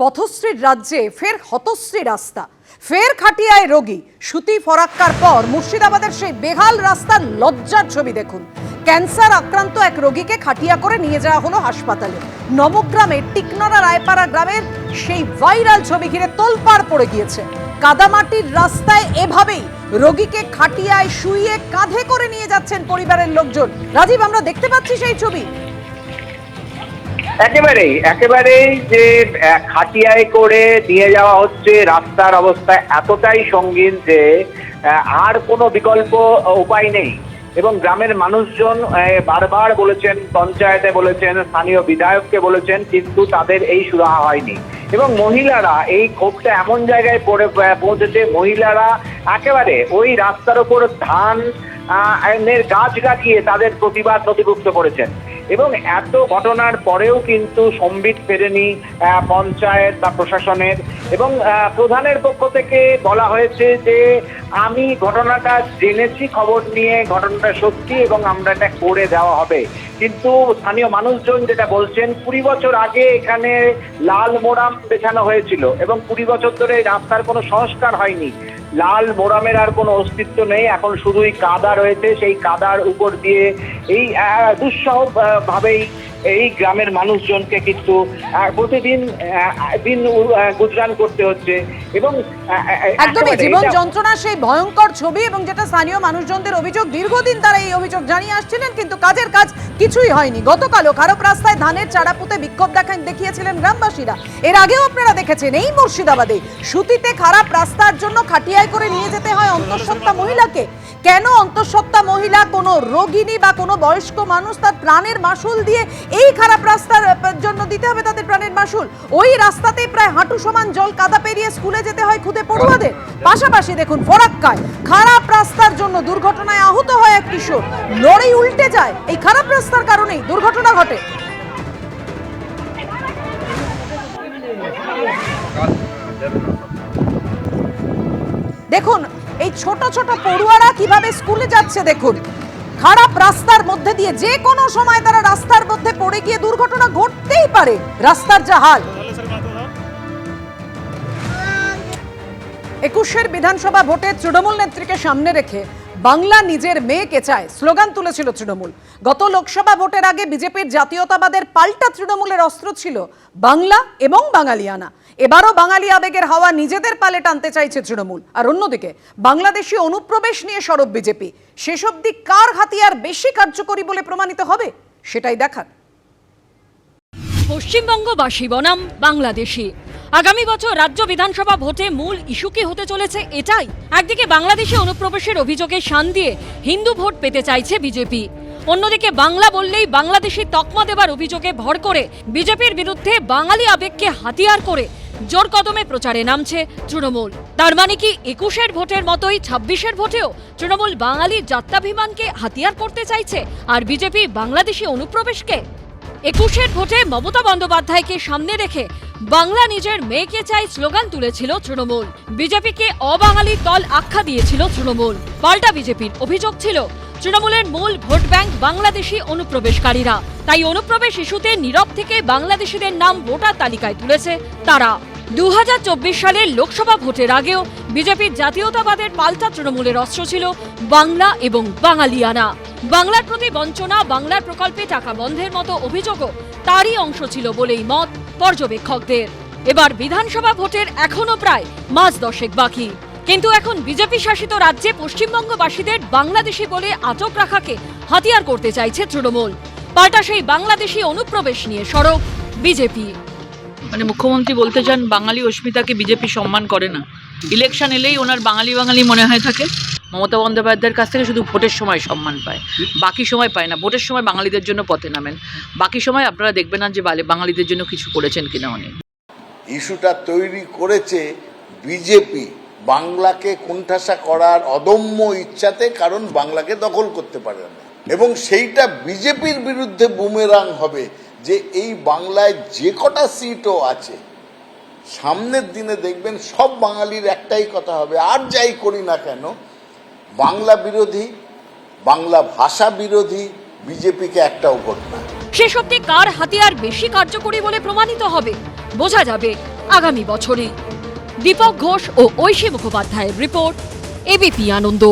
পথশ্রীর রাজ্যে ফের হতশ্রী রাস্তা। ফের খাটিয়ায় রোগী। সুতি ফরাক্কার পর মুর্শিদাবাদের সেই বেহাল রাস্তার লজ্জার ছবি দেখুন। ক্যান্সার আক্রান্ত এক রোগীকে খাটিয়া করে নিয়ে যাওয়া হলো হাসপাতালে। নবগ্রামে টিকনরা রায়পাড়া গ্রামের সেই ভাইরাল ছবি ঘিরে তোলপাড় পড়ে গিয়েছে। কাদামাটির রাস্তায় এভাবেই রোগীকে খাটিয়ায় শুইয়ে কাঁধে করে নিয়ে যাচ্ছেন পরিবারের লোকজন। রাজীব, আমরা দেখতে পাচ্ছি সেই ছবি। একেবারেই একেবারেই যে খাটিয়ায় করে নিয়ে যাওয়া হচ্ছে রাস্তার অবস্থা এতটাই সঙ্গীন যে আর কোনো বিকল্প উপায় নেই। এবং গ্রামের মানুষজন বারবার বলেছেন, পঞ্চায়েতে বলেছেন, স্থানীয় বিধায়ককে বলেছেন, কিন্তু তাদের এই সুরাহা হয়নি। এবং মহিলারা এই ক্ষোভটা এমন জায়গায় পড়ে পৌঁছেছে, মহিলারা একেবারে ওই রাস্তার উপর ধান গাছ লাগিয়ে তাদের প্রতিবাদ নথিভুক্ত করেছেন। এবং এত ঘটনার পরেও কিন্তু সম্বিত ফেরেনি পঞ্চায়েত বা প্রশাসনের। এবং প্রধানের পক্ষ থেকে বলা হয়েছে যে আমি ঘটনাটা জেনেছি, খবর নিয়ে ঘটনাটা সত্যি এবং আমরা এটা করে দেওয়া হবে। কিন্তু স্থানীয় মানুষজন যেটা বলছেন, কুড়ি বছর আগে এখানে লাল মোরাম বেছানো হয়েছিল এবং কুড়ি বছর ধরে রাস্তার কোনো সংস্কার হয়নি। লাল বোরামের আর কোনো অস্তিত্ব নেই। এখন শুধুই কাদা রয়েছে। সেই কাদার উপর দিয়ে এই দুঃসহ ভাবেই এই গ্রামের মানুষজনকে কিন্তু প্রতিদিন দিন গুজরান করতে হচ্ছে এবং একদমই জীবন যন্ত্রণার সেই ভয়ঙ্কর ছবি এবং যেটা স্থানীয় মানুষজনদের অভিযোগ দীর্ঘদিন তারা এই অভিযোগ জানিয়ে আসছিলেন কিন্তু কাজের কাজ কিছুই হয়নি। গতকালও খারাপ রাস্তায় ধানের চারা পুঁতে বিক্ষোভ দেখান দেখিয়েছিলেন গ্রামবাসীরা। এর আগেও আপনারা দেখেছেন এই মুর্শিদাবাদে সুতিতে খারাপ রাস্তার জন্য খাটিয়ায় করে নিয়ে যেতে হয় অন্তঃসত্ত্বা মহিলাকে। কেন অন্তঃসত্ত্বা মহিলা, কোনো রোগিনী বা কোনো বয়স্ক মানুষ তার প্রাণের মাসুল দিয়ে এই খারাপ রাস্তার জন্য দিতে হবে তাদের প্রাণের মাসুল ওই রাস্তাতে প্রায় হাঁটু সমান জল কাদা পেরিয়ে স্কুলে যেতে হয় খুদে পড়ুয়াদের। পাশাপাশি দেখুন ফরাক্কায়, খারাপ রাস্তার জন্য দুর্ঘটনায় আহত হয় এক কিশোর। লড়াই উল্টে যায়, এই খারাপ রাস্তার কারণেই দুর্ঘটনা ঘটে। দেখুন এই ছোট ছোট পড়ুয়ারা কীভাবে স্কুলে যাচ্ছে দেখুন। খারাপ রাস্তার মধ্যে দিয়ে যে কোনো সময় তারা রাস্তার মধ্যে পড়ে গিয়ে দুর্ঘটনা ঘটতেই পারে। রাস্তার যা হাল। একুশের বিধানসভা ভোটে তৃণমূল নেত্রীকে সামনে রেখে বাংলা নিজের মেয়েকে চায়, স্লোগান তুলেছিল তৃণমূল। গত লোকসভা ভোটের আগে বিজেপির জাতীয়তাবাদের পাল্টা তৃণমূলের অস্ত্র ছিল বাংলা এবং বাঙালিয়ানা। এবারও বাঙালি আবেগের হাওয়া নিজেদের পালে টানতে চাইছে তৃণমূল। আর অন্যদিকে, বাংলাদেশি অনুপ্রবেশ নিয়ে সরব বিজেপি। শেষ অবধি কার হাতিয়ার বেশি কার্যকরী বলে প্রমাণিত হবে, সেটাই দেখার। পশ্চিমবঙ্গবাসী বনাম বাংলাদেশি। আগামী বছর রাজ্য বিধানসভা ভোটে মূল ইস্যু কি হতে চলেছে এটাই? একদিকে বাংলাদেশে অনুপ্রবেশের অভিযোগে শান দিয়ে হিন্দু ভোট পেতে চাইছে বিজেপি। অন্যদিকে বাংলা বললেই বাংলাদেশি তকমা দেবার অভিযোগে ভর করে বিজেপির বিরুদ্ধে বাঙালি আবেগকে হাতিয়ার করে জোর কদমে প্রচারে নামছে তৃণমূল। তার মানে কি একুশের ভোটের মতোই ছাব্বিশের ভোটেও তৃণমূল বাঙালির যাত্রাভিমানকে হাতিয়ার করতে চাইছে আর বিজেপি বাংলাদেশি অনুপ্রবেশকে? একুশের ভোটে মমতা বন্দ্যোপাধ্যায়কে সামনে রেখে বাংলা নিজের মেয়েকে চাই স্লোগান তুলেছিল তৃণমূল। বিজেপিকে অবাঙালি দল আখ্যা দিয়েছিল তৃণমূল। পাল্টা বিজেপির অভিযোগ ছিল, তৃণমূলের মূল ভোট ব্যাংক বাংলাদেশি অনুপ্রবেশকারীরা। তাই অনুপ্রবেশ ইস্যুতে নীরব থেকে বাংলাদেশিদের নাম ভোটার তালিকায় তুলেছে তারা। দু হাজার চব্বিশ সালের লোকসভা ভোটের আগেও বিজেপির জাতীয়তাবাদের পাল্টা তৃণমূলের অস্ত্র ছিল বাংলা এবং বাঙালিয়ানা। বাংলার প্রতি বঞ্চনা, বাংলার প্রকল্পে টাকা বন্ধের মতো অভিযোগও তারই অংশ ছিল বলেই মত পর্যবেক্ষকদের। এবার বিধানসভা ভোটের এখনও প্রায় মাস দশেক বাকি। কিন্তু এখন বিজেপি শাসিত রাজ্যে পশ্চিমবঙ্গবাসীদের বাংলাদেশি বলে আটক রাখাকে হাতিয়ার করতে চাইছে তৃণমূল। পাল্টা সেই বাংলাদেশি অনুপ্রবেশ নিয়ে সড়ক বিজেপি। মানে মুখ্যমন্ত্রী বলতে চান, বাঙালি অস্মিতাকে বিজেপি সম্মান করে না। ইলেকশন এলেই ওনার বাঙালি বাঙালি মনে হয় থাকে। মমতা বন্দ্যোপাধ্যায়ের কাছ থেকে শুধু ভোটের সময় সম্মান পায়, বাকি সময় পায় না। ভোটের সময় বাঙালিদের জন্য পথে নামেন। বাকি সময় আপনারা দেখবেন না যে বাঙালিদের জন্য কিছু করেছেন কিনা উনি। ইস্যুটা তৈরি করেছে বিজেপি। বাংলাকে কোণঠাসা করার অদম্য ইচ্ছাতে, কারণ বাংলাকে দখল করতে পারে না। এবং সেইটা বিজেপির বিরুদ্ধে বুমেরাং হবে যে এই বাংলায় যে কটা সিটও আছে, সামনের দিনে দেখবেন সব বাঙালির একটাই কথা হবে, আর যাই করি না কেন বাংলা বিরোধী, বাংলা ভাষা বিরোধী বিজেপিকে একটাও ভোট না। শেষ অব্দি কার হাতিয়ার বেশি কার্যকরী বলে প্রমাণিত হবে? বোঝা যাবে আগামী বছরে। দীপক ঘোষ ও ঐশী মুখোপাধ্যায়ের রিপোর্ট, এবিপি আনন্দ।